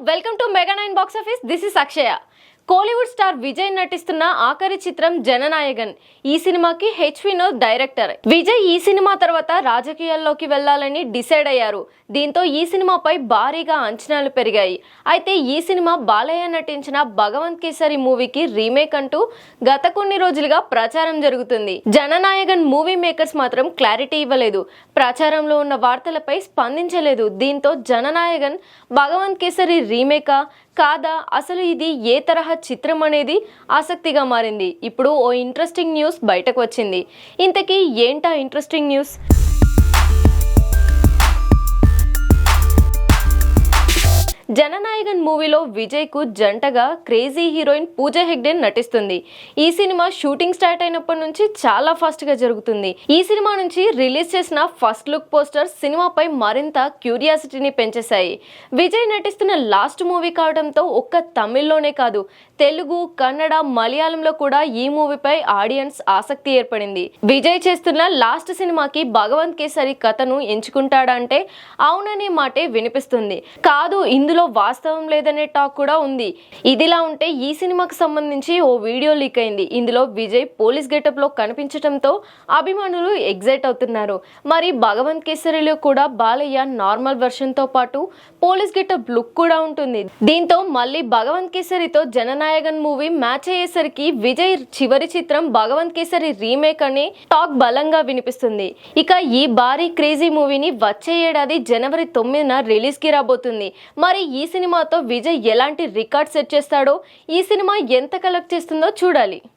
welcome to mega nine box office this is Akshaya Kollywood star Vijay నటిస్తున్న ఆఖరి చిత్రం జననాయగన్. ఈ సినిమాకి హెచ్ వినోద్ డైరెక్టర్. విజయ్ ఈ సినిమా తర్వాత రాజకీయాల్లోకి వెళ్ళాలని డిసైడ్ అయ్యారు. దీంతో ఈ సినిమాపై భారీగా అంచనాలు పెరిగాయి. అయితే ఈ సినిమా బాలయ్య నటించిన భగవంత్ కేసరి మూవీకి రీమేక్ అంటూ గత కొన్ని రోజులుగా ప్రచారం జరుగుతుంది. జననాయగన్ మూవీ మేకర్స్ మాత్రం క్లారిటీ ఇవ్వలేదు. ప్రచారంలో ఉన్న వార్తలపై స్పందించలేదు. దీంతో జననాయగన్ భగవంత్ కేసరి రీమేకా? కాదా? అసలు ఇది ఏ తరహా చిత్రం అనేది ఆసక్తిగా మారింది. ఇప్పుడు ఓ ఇంట్రెస్టింగ్ న్యూస్ బయటకు వచ్చింది. ఇంతకీ ఏంటా ఇంట్రెస్టింగ్ న్యూస్? జననాయకన్ మూవీలో విజయ్కు జంటగా క్రేజీ హీరోయిన్ పూజ హెగ్డే నటిస్తుంది. ఈ సినిమా షూటింగ్ స్టార్ట్ అయినప్పటి నుంచి చాలా ఫాస్ట్గా జరుగుతుంది. ఈ సినిమా నుంచి రిలీజ్ చేసిన ఫస్ట్ లుక్ పోస్టర్ సినిమాపై మరింత క్యూరియాసిటీని పెంచేశాయి. విజయ్ నటిస్తున్న లాస్ట్ మూవీ కావడంతో ఒక్క తమిళ్ళోనే కాదు తెలుగు కన్నడ మలయాళంలో కూడా ఈ మూవీపై ఆడియన్స్ ఆసక్తి ఏర్పడింది. విజయ్ చేస్తున్న లాస్ట్ సినిమాకి భగవంత్ కేసరి కథను ఎంచుకుంటాడంటే అవుననే మాటే వినిపిస్తుంది. కాదు ఇందులో వాస్తవం లేదనే టాక్ కూడా ఉంది. ఇదిలా ఉంటే ఈ సినిమాకు సంబంధించి ఓ వీడియో లీక్ అయింది. ఇందులో విజయ్ పోలీస్ గెటప్లో కనిపించడంతో అభిమానులు ఎగ్జైట్ అవుతున్నారు. మరి భగవంత్ కేసరిలో కూడా బాలయ్య నార్మల్ వెర్షన్తో పాటు పోలీస్ గెటప్ లుక్ కూడా ఉంటుంది. దీంతో మళ్ళీ భగవంత్ కేసరితో జననాయగన్ మూవీ మ్యాచ్ అయ్యేసరికి విజయ్ చివరి చిత్రం భగవంత్ కేసరి రీమేక్ అనే టాక్ బలంగా వినిపిస్తుంది. ఇక ఈ భారీ క్రేజీ మూవీని వచ్చే ఏడాది జనవరి తొమ్మిదిన రిలీజ్కి రాబోతుంది. మరి ఈ సినిమాతో విజయ్ ఎలాంటి రికార్డ్ సెట్ చేస్తాడో ఈ సినిమా ఎంత కలెక్ట్ చేస్తుందో చూడాలి.